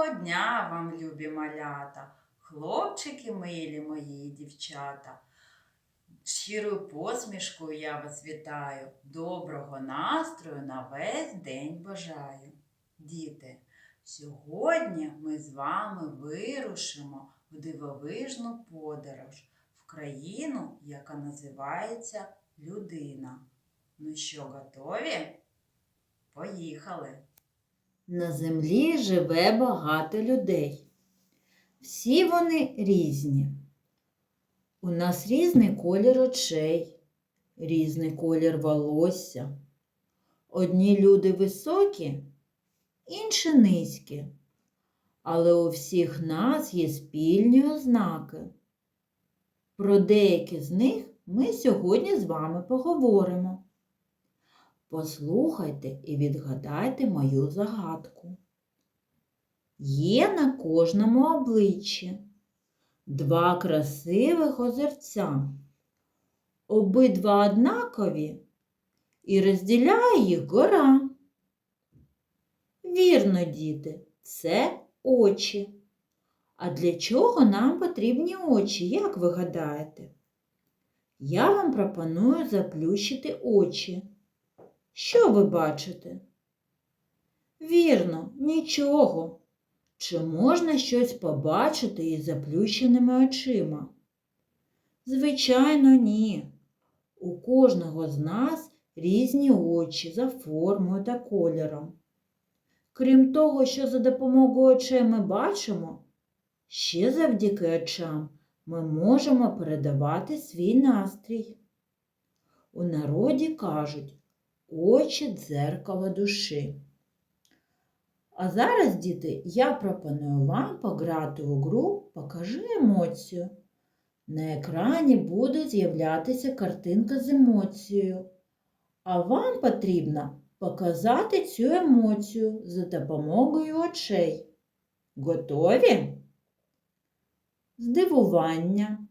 Доброго дня вам, любі малята, хлопчики милі мої дівчата. Щирою посмішкою я вас вітаю, доброго настрою на весь день бажаю. Діти, сьогодні ми з вами вирушимо в дивовижну подорож в країну, яка називається Людина. Ну що, готові? Поїхали! На землі живе багато людей. Всі вони різні. У нас різний колір очей, різний колір волосся. Одні люди високі, інші низькі. Але у всіх нас є спільні ознаки. Про деякі з них ми сьогодні з вами поговоримо. Послухайте і відгадайте мою загадку. Є на кожному обличчі два красивих озерця, обидва однакові і розділяє їх гора. Вірно, діти, це очі. А для чого нам потрібні очі, як ви гадаєте? Я вам пропоную заплющити очі. Що ви бачите? Вірно, нічого. Чи можна щось побачити із заплющеними очима? Звичайно, ні. У кожного з нас різні очі за формою та кольором. Крім того, що за допомогою очей ми бачимо, ще завдяки очам ми можемо передавати свій настрій. У народі кажуть, очі дзеркало душі. А зараз, діти, я пропоную вам пограти у гру Покажи емоцію. На екрані буде з'являтися картинка з емоцією, а вам потрібно показати цю емоцію за допомогою очей. Готові? Здивування,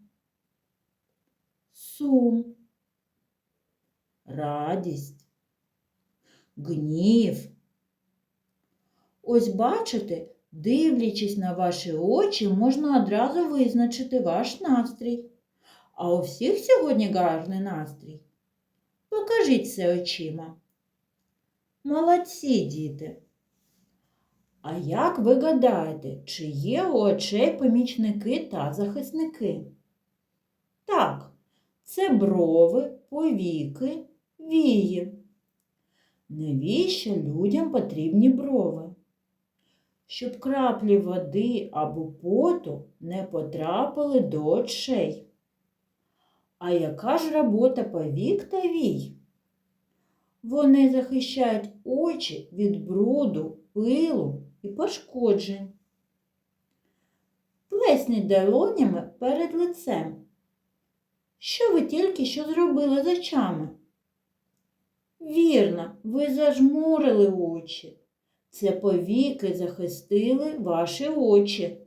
сум, радість, гнів. Ось бачите, дивлячись на ваші очі, можна одразу визначити ваш настрій. А у всіх сьогодні гарний настрій. Покажіть це очима. Молодці, діти. А як ви гадаєте, чи є у очей помічники та захисники? Так, це брови, повіки, вії. Навіщо людям потрібні брови? Щоб краплі води або поту не потрапили до очей. А яка ж робота повік та вій? Вони захищають очі від бруду, пилу і пошкоджень. Плесніть долонями перед лицем. Що ви тільки що зробили з очами? Вірно, ви зажмурили очі. Це повіки захистили ваші очі.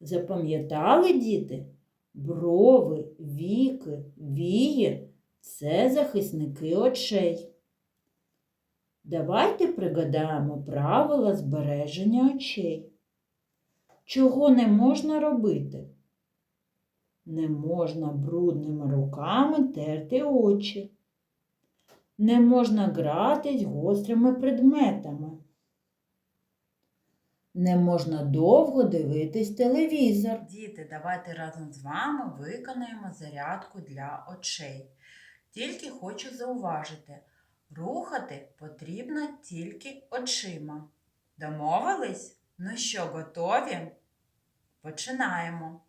Запам'ятали, діти? Брови, віки, вії це захисники очей. Давайте пригадаємо правила збереження очей. Чого не можна робити? Не можна брудними руками терти очі. Не можна гратись гострими предметами. Не можна довго дивитись телевізор. Діти, давайте разом з вами виконаємо зарядку для очей. Тільки хочу зауважити, рухати потрібно тільки очима. Домовились? Ну що, готові? Починаємо.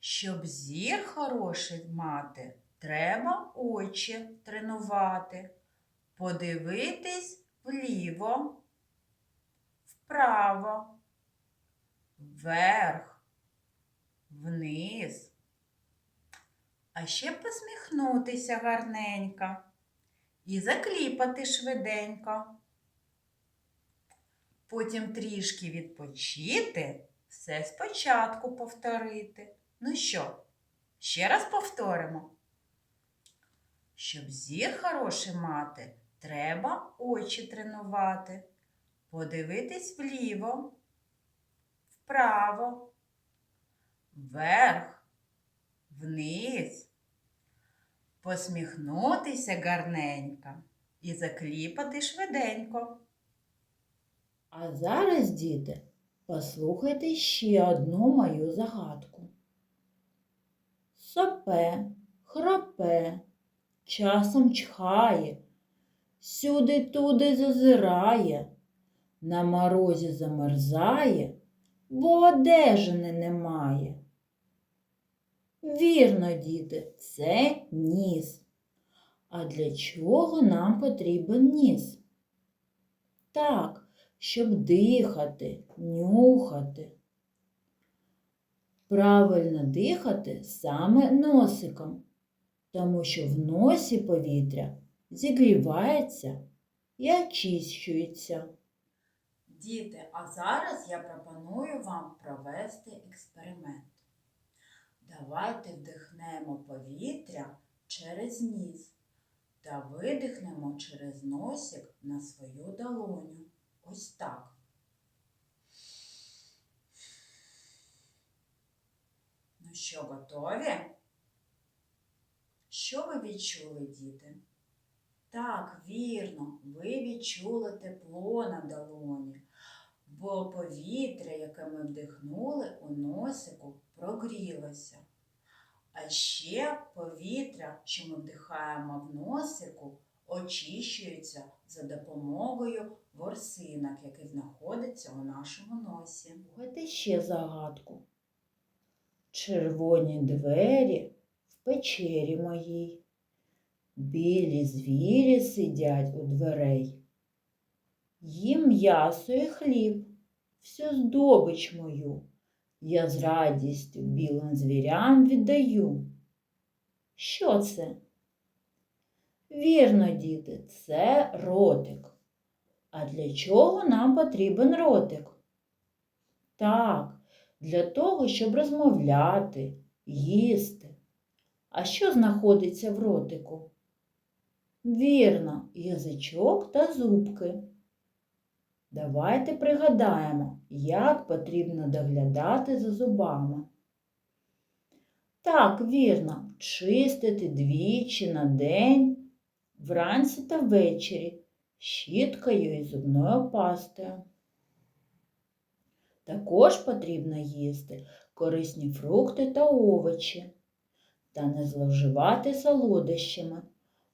Щоб зір хороший мати, треба очі тренувати. Подивитись вліво, вправо, вверх, вниз. А ще посміхнутися гарненько і закліпати швиденько. Потім трішки відпочити, все спочатку повторити. Ну що, ще раз повторимо. Щоб зір хороший мати, треба очі тренувати, подивитись вліво, вправо, вверх, вниз, посміхнутися гарненько і закліпати швиденько. А зараз, діти, послухайте ще одну мою загадку. Сопе, храпе, часом чхає, сюди-туди зазирає, на морозі замерзає, бо одежини немає. Вірно, діти, це ніс. А для чого нам потрібен ніс? Так, щоб дихати, нюхати. Правильно дихати саме носиком, тому що в носі повітря зігрівається і очищується. Діти, а зараз я пропоную вам провести експеримент. Давайте вдихнемо повітря через ніс та видихнемо через носик на свою долоню. Ось так. Ну що, готові? Що ви відчули, діти? Так, вірно, ви відчули тепло на долоні, бо повітря, яке ми вдихнули у носику, прогрілося. А ще повітря, що ми вдихаємо в носику, очищується за допомогою ворсинок, які знаходяться у нашому носі. Слухайте ще загадку. Червоні двері печері моїй. Білі звірі сидять у дверей. Їм м'ясо і хліб, всю здобич мою. Я з радістю білим звірям віддаю. Що це? Вірно, діти, це ротик. А для чого нам потрібен ротик? Так, для того, щоб розмовляти, їсти. А що знаходиться в ротику? Вірно, язичок та зубки. Давайте пригадаємо, як потрібно доглядати за зубами. Так, вірно, чистити двічі на день, вранці та ввечері, щіткою і зубною пастою. Також потрібно їсти корисні фрукти та овочі та не зловживати солодощами,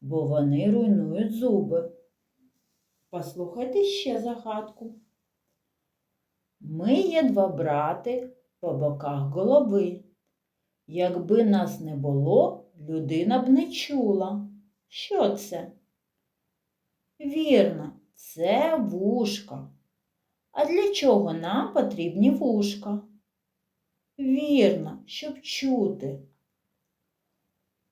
бо вони руйнують зуби. Послухайте ще загадку. Ми є два брати по боках голови. Якби нас не було, людина б не чула. Що це? Вірно, це вушка. А для чого нам потрібні вушка? Вірно, щоб чути.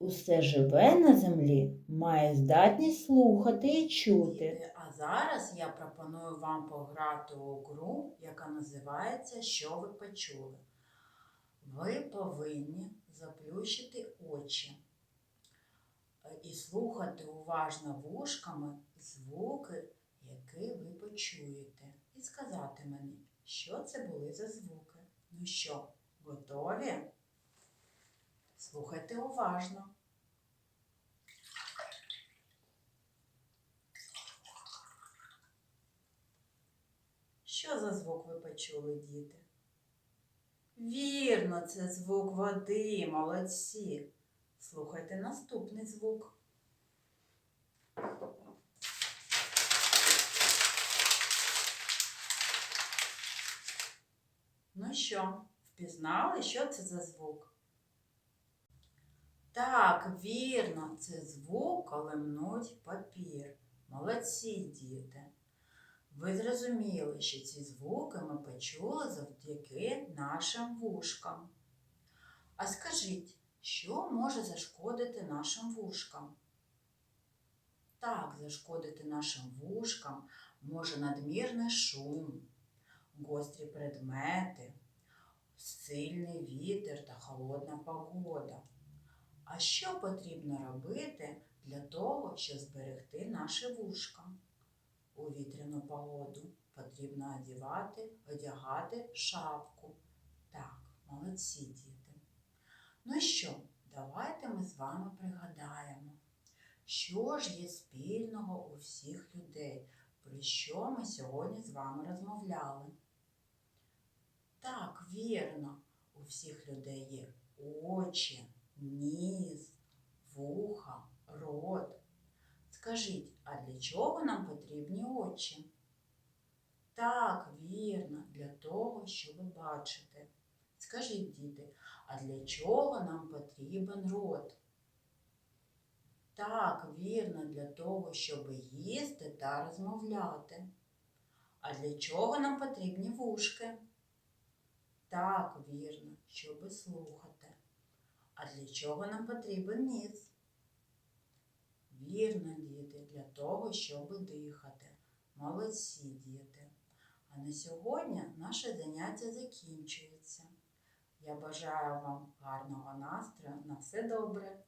Усе живе на землі має здатність слухати і чути. А зараз я пропоную вам пограти у гру, яка називається Що ви почули. Ви повинні заплющити очі е, і слухати уважно вушками звуки, які ви почуєте. І сказати мені, що це були за звуки. Ну що, готові? Слухайте уважно. Що за звук ви почули, діти? Вірно, це звук води, молодці. Слухайте наступний звук. Ну що, впізнали, що це за звук? Так, вірно, це звук, коли мнуть папір. Молодці, діти. Ви зрозуміли, що ці звуки ми почули завдяки нашим вушкам. А скажіть, що може зашкодити нашим вушкам? Так, зашкодити нашим вушкам може надмірний шум, гострі предмети, сильний вітер та холодна погода. А що потрібно робити для того, щоб зберегти наші вушка? У вітряну погоду. потрібно одягати, одягати шапку. Так, молодці діти. Ну що, давайте ми з вами пригадаємо, що ж є спільного у всіх людей, про що ми сьогодні з вами розмовляли. Так, вірно, у всіх людей є очі, ніс, вуха, рот. Скажіть, а для чого нам потрібні очі? Так, вірно, для того, щоб бачити. Скажіть, діти, а для чого нам потрібен рот? Так, вірно, для того, щоб їсти та розмовляти. А для чого нам потрібні вушки? Так, вірно, щоб слухати. А для чого нам потрібен ніс? Вірно, діти, для того, щоб дихати. Молодці, діти. А на сьогодні наше заняття закінчується. Я бажаю вам гарного настрою. На все добре.